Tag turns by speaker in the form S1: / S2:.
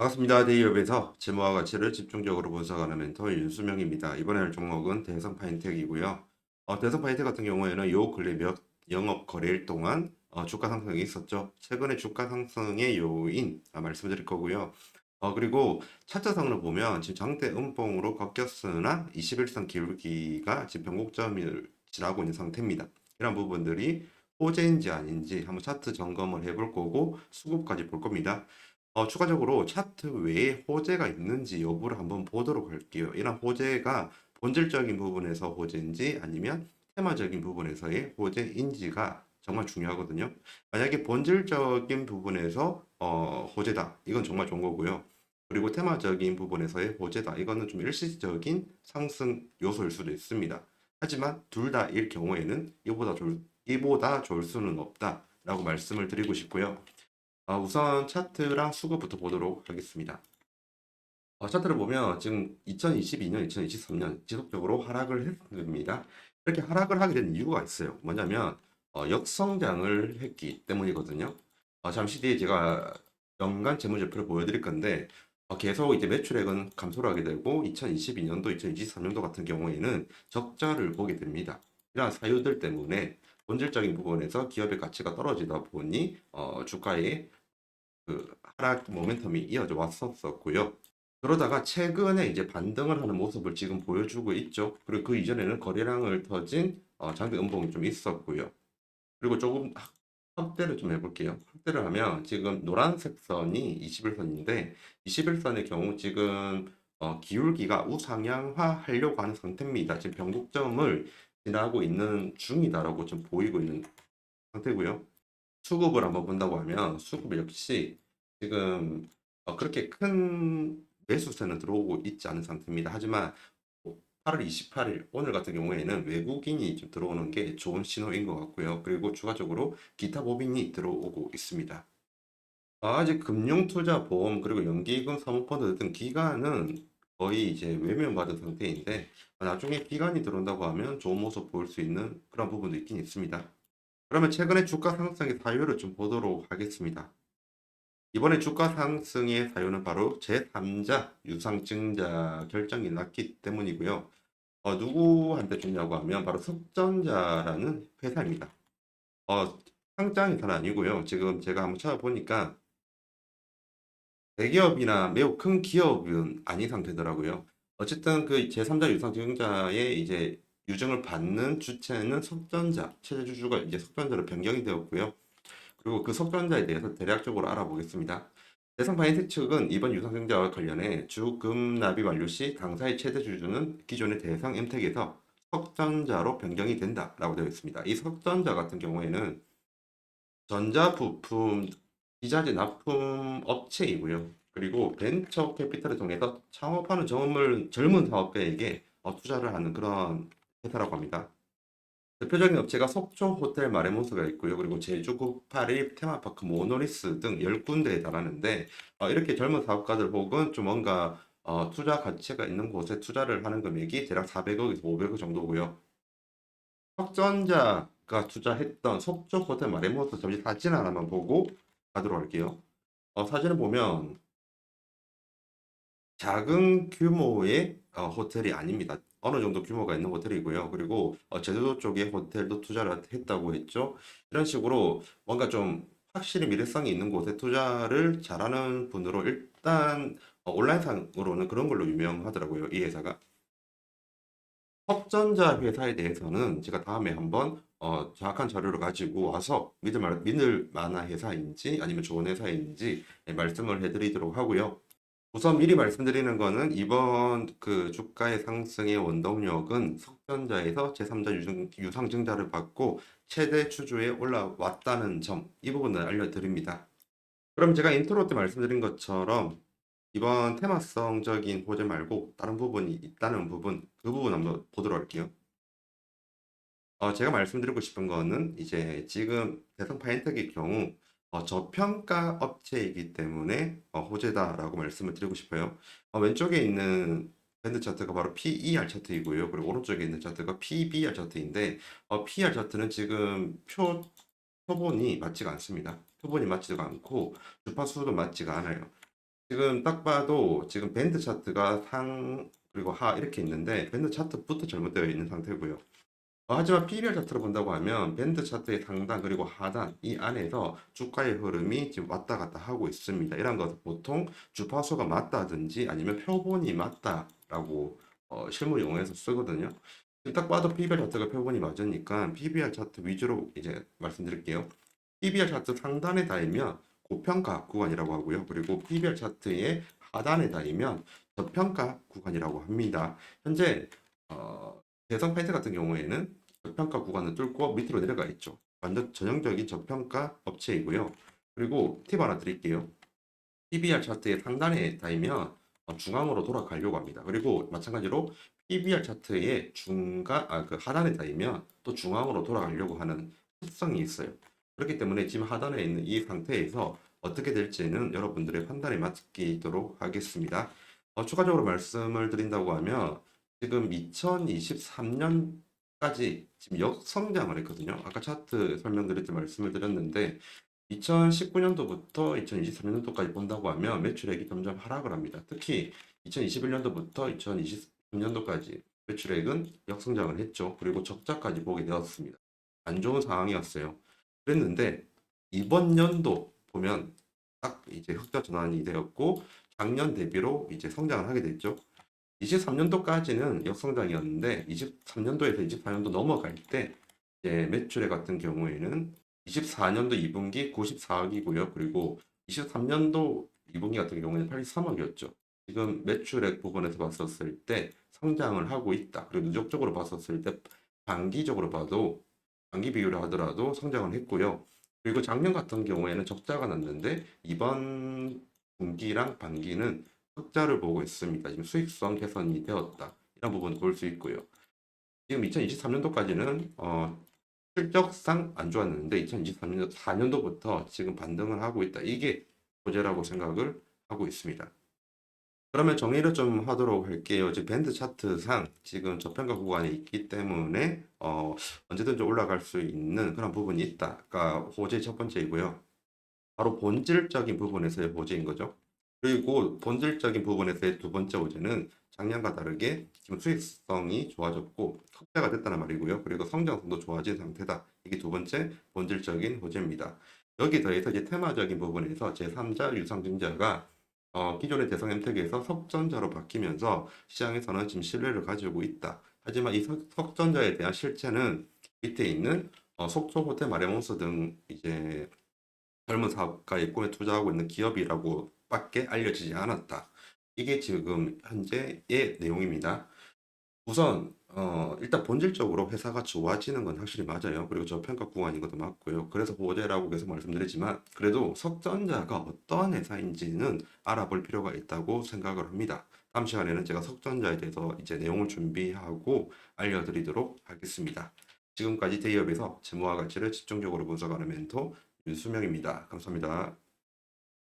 S1: 반갑습니다. 데이업에서 재무와 가치를 집중적으로 분석하는 멘토 윤수명입니다. 이번에 할 종목은 대성 파인텍이고요. 어, 대성 파인텍 같은 경우에는 요 근래 몇 영업 거래일 동안 어, 주가 상승이 있었죠. 최근에 주가 상승의 요인 아, 말씀드릴 거고요. 어, 그리고 차트상으로 보면 지금 장대 음봉으로 꺾였으나 21선 기울기가 지금 변곡점을 지나고 있는 상태입니다. 이런 부분들이 호재인지 아닌지 한번 차트 점검을 해볼 거고 수급까지 볼 겁니다. 어, 추가적으로 차트 외에 호재가 있는지 여부를 한번 보도록 할게요. 이런 호재가 본질적인 부분에서 호재인지 아니면 테마적인 부분에서의 호재인지가 정말 중요하거든요. 만약에 본질적인 부분에서 어, 호재다. 이건 정말 좋은 거고요. 그리고 테마적인 부분에서의 호재다. 이거는 좀 일시적인 상승 요소일 수도 있습니다. 하지만 둘 다 일 경우에는 이보다 좋을, 이보다 좋을 수는 없다라고 말씀을 드리고 싶고요. 어, 우선 차트랑 수급부터 보도록 하겠습니다. 어, 차트를 보면 지금 2022년, 2023년 지속적으로 하락을 했습니다. 이렇게 하락을 하게 된 이유가 있어요. 뭐냐면 어, 역성장을 했기 때문이거든요. 어, 잠시 뒤에 제가 연간 재무제표를 보여드릴 건데 어, 계속 이제 매출액은 감소를 하게 되고 2022년도, 2023년도 같은 경우에는 적자를 보게 됩니다. 이러한 사유들 때문에 본질적인 부분에서 기업의 가치가 떨어지다 보니 어, 주가의 그 하락 모멘텀이 이어져 왔었었고요. 그러다가 최근에 이제 반등을 하는 모습을 지금 보여주고 있죠. 그리고 그 이전에는 거래량을 터진 어, 장대 음봉이 좀 있었고요. 그리고 조금 확- 확대를 좀 해볼게요. 확대를 하면 지금 노란색 선이 21선인데 21선의 경우 지금 어, 기울기가 우상향화 하려고 하는 상태입니다. 지금 변곡점을 지나고 있는 중이다라고 좀 보이고 있는 상태고요. 수급을 한번 본다고 하면 수급 역시 지금 어, 그렇게 큰 매수세는 들어오고 있지 않은 상태입니다. 하지만 8월 28일 오늘 같은 경우에는 외국인이 좀 들어오는 게 좋은 신호인 것 같고요. 그리고 추가적으로 기타 법인이 들어오고 있습니다. 아직 금융투자 보험 그리고 연기금 사모펀드 등 기간은 거의 이제 외면받은 상태인데 나중에 기간이 들어온다고 하면 좋은 모습 보일 수 있는 그런 부분도 있긴 있습니다. 그러면 최근에 주가 상승의 사유를 좀 보도록 하겠습니다. 이번에 주가 상승의 사유는 바로 제3자 유상증자 결정이 났기 때문이고요. 어, 누구한테 줬냐고 하면 바로 석전자라는 회사입니다. 어, 상장회사는 아니고요. 지금 제가 한번 찾아보니까 대기업이나 매우 큰 기업은 아닌 상태더라고요. 어쨌든 그 제3자 유상증자의 이제 유증을 받는 주체는 석전자, 최대 주주가 이제 석전자로 변경이 되었고요. 그리고 그 석전자에 대해서 대략적으로 알아보겠습니다. 대상 파인텍 측은 이번 유상증자와 관련해 주금 납입 완료 시 당사의 최대 주주는 기존의 대상 엠텍에서 석전자로 변경이 된다라고 되어 있습니다. 이 석전자 같은 경우에는 전자부품 기자재 납품 업체이고요. 그리고 벤처 캐피탈을 통해서 창업하는 젊은, 젊은 사업가에게 어, 투자를 하는 그런 회사라고 합니다. 대표적인 업체가 속초 호텔 마레모스가 있고요. 그리고 제주 구파리 테마파크 모노리스 등 10군데에 달하는데 어, 이렇게 젊은 사업가들 혹은 좀 뭔가 어, 투자 가치가 있는 곳에 투자를 하는 금액이 대략 400억에서 500억 정도고요. 석전자가 투자했던 속초 호텔 마레모스 잠시 사진 하나만 보고 가도록 할게요. 어, 사진을 보면 작은 규모의 어, 호텔이 아닙니다. 어느 정도 규모가 있는 호텔이고요. 그리고 어, 제주도 쪽에 호텔도 투자를 했다고 했죠. 이런 식으로 뭔가 좀 확실히 미래성이 있는 곳에 투자를 잘하는 분으로 일단 어, 온라인상으로는 그런 걸로 유명하더라고요. 이 회사가. 석전자 회사에 대해서는 제가 다음에 한번 어, 정확한 자료를 가지고 와서 믿을 만, 믿을 만한 회사인지 아니면 좋은 회사인지 네, 말씀을 해드리도록 하고요. 우선 미리 말씀드리는 거는 이번 그 주가의 상승의 원동력은 석전자에서 제3자 유상, 유상증자를 받고 최대 추주에 올라왔다는 점, 이 부분을 알려드립니다. 그럼 제가 인트로 때 말씀드린 것처럼 이번 테마성적인 호재 말고 다른 부분이 있다는 부분, 그 부분 한번 보도록 할게요. 어, 제가 말씀드리고 싶은 거는 이제 지금 대성 파인텍의 경우 어, 저평가 업체이기 때문에 어, 호재다라고 말씀을 드리고 싶어요. 어, 왼쪽에 있는 밴드 차트가 바로 PER 차트이고요. 그리고 오른쪽에 있는 차트가 PBR 차트인데 어, PER 차트는 지금 표 표본이 맞지가 않습니다. 표본이 맞지가 않고 주파수도 맞지가 않아요. 지금 딱 봐도 지금 밴드 차트가 상 그리고 하 이렇게 있는데 밴드 차트부터 잘못되어 있는 상태고요. 어, 하지만 PBR 차트를 본다고 하면 밴드 차트의 상단 그리고 하단 이 안에서 주가의 흐름이 지금 왔다 갔다 하고 있습니다. 이런 것은 보통 주파수가 맞다든지 아니면 표본이 맞다라고 어, 실무 용어에서 쓰거든요. 딱 봐도 PBR 차트가 표본이 맞으니까 PBR 차트 위주로 이제 말씀드릴게요. PBR 차트 상단에 닿으면 고평가 구간이라고 하고요. 그리고 PBR 차트의 하단에 닿으면 저평가 구간이라고 합니다. 현재 어, 대성 파이트 같은 경우에는 저평가 구간을 뚫고 밑으로 내려가 있죠. 완전 전형적인 저평가 업체이고요. 그리고 팁 하나 드릴게요. PBR 차트의 상단에 닿으면 어, 중앙으로 돌아가려고 합니다. 그리고 마찬가지로 PBR 차트의 중간, 아, 그 하단에 닿으면 또 중앙으로 돌아가려고 하는 특성이 있어요. 그렇기 때문에 지금 하단에 있는 이 상태에서 어떻게 될지는 여러분들의 판단에 맡기도록 하겠습니다. 어, 추가적으로 말씀을 드린다고 하면 지금 2023년 까지 지금 역성장을 했거든요. 아까 차트 설명드릴 때 말씀을 드렸는데 2019년도부터 2023년도까지 본다고 하면 매출액이 점점 하락을 합니다. 특히 2021년도부터 2023년도까지 매출액은 역성장을 했죠. 그리고 적자까지 보게 되었습니다. 안 좋은 상황이었어요. 그랬는데 이번 연도 보면 딱 이제 흑자 전환이 되었고 작년 대비로 이제 성장을 하게 됐죠. 23년도까지는 역성장이었는데 23년도에서 24년도 넘어갈 때 이제 매출액 같은 경우에는 24년도 2분기 94억이고요. 그리고 23년도 2분기 같은 경우에는 83억이었죠. 지금 매출액 부분에서 봤었을 때 성장을 하고 있다. 그리고 누적적으로 봤었을 때 반기적으로 봐도 반기 비교를 하더라도 성장을 했고요. 그리고 작년 같은 경우에는 적자가 났는데 이번 분기랑 반기는 흑자를 보고 있습니다. 지금 수익성 개선이 되었다. 이런 부분 볼 수 있고요. 지금 2023년도까지는 어, 실적상 안 좋았는데 2023년 4년도부터 지금 반등을 하고 있다. 이게 호재라고 생각을 하고 있습니다. 그러면 정리를 좀 하도록 할게요. 지금 밴드 차트상 지금 저평가 구간에 있기 때문에 어, 언제든지 올라갈 수 있는 그런 부분이 있다가 호재 첫 번째이고요. 바로 본질적인 부분에서의 호재인 거죠. 그리고 본질적인 부분에서의 두 번째 호재는 작년과 다르게 지금 수익성이 좋아졌고 흑자가 됐다는 말이고요. 그리고 성장성도 좋아진 상태다. 이게 두 번째 본질적인 호재입니다. 여기 더해서 이제 테마적인 부분에서 제3자 유상증자가 어, 기존의 대성 엠텍에서 석전자로 바뀌면서 시장에서는 지금 신뢰를 가지고 있다. 하지만 이 석, 석전자에 대한 실체는 밑에 있는 어, 속초 호텔 마레몬스 등 이제 젊은 사업가의 꿈에 투자하고 있는 기업이라고 밖에 알려지지 않았다. 이게 지금 현재의 내용입니다. 우선 어, 일단 본질적으로 회사가 좋아지는 건 확실히 맞아요. 그리고 저평가 구간인 것도 맞고요. 그래서 호재라고 계속 말씀드리지만 그래도 석전자가 어떠한 회사인지는 알아볼 필요가 있다고 생각을 합니다. 다음 시간에는 제가 석전자에 대해서 이제 내용을 준비하고 알려드리도록 하겠습니다. 지금까지 대기업에서 재무와 가치를 집중적으로 분석하는 멘토 윤수명입니다. 감사합니다.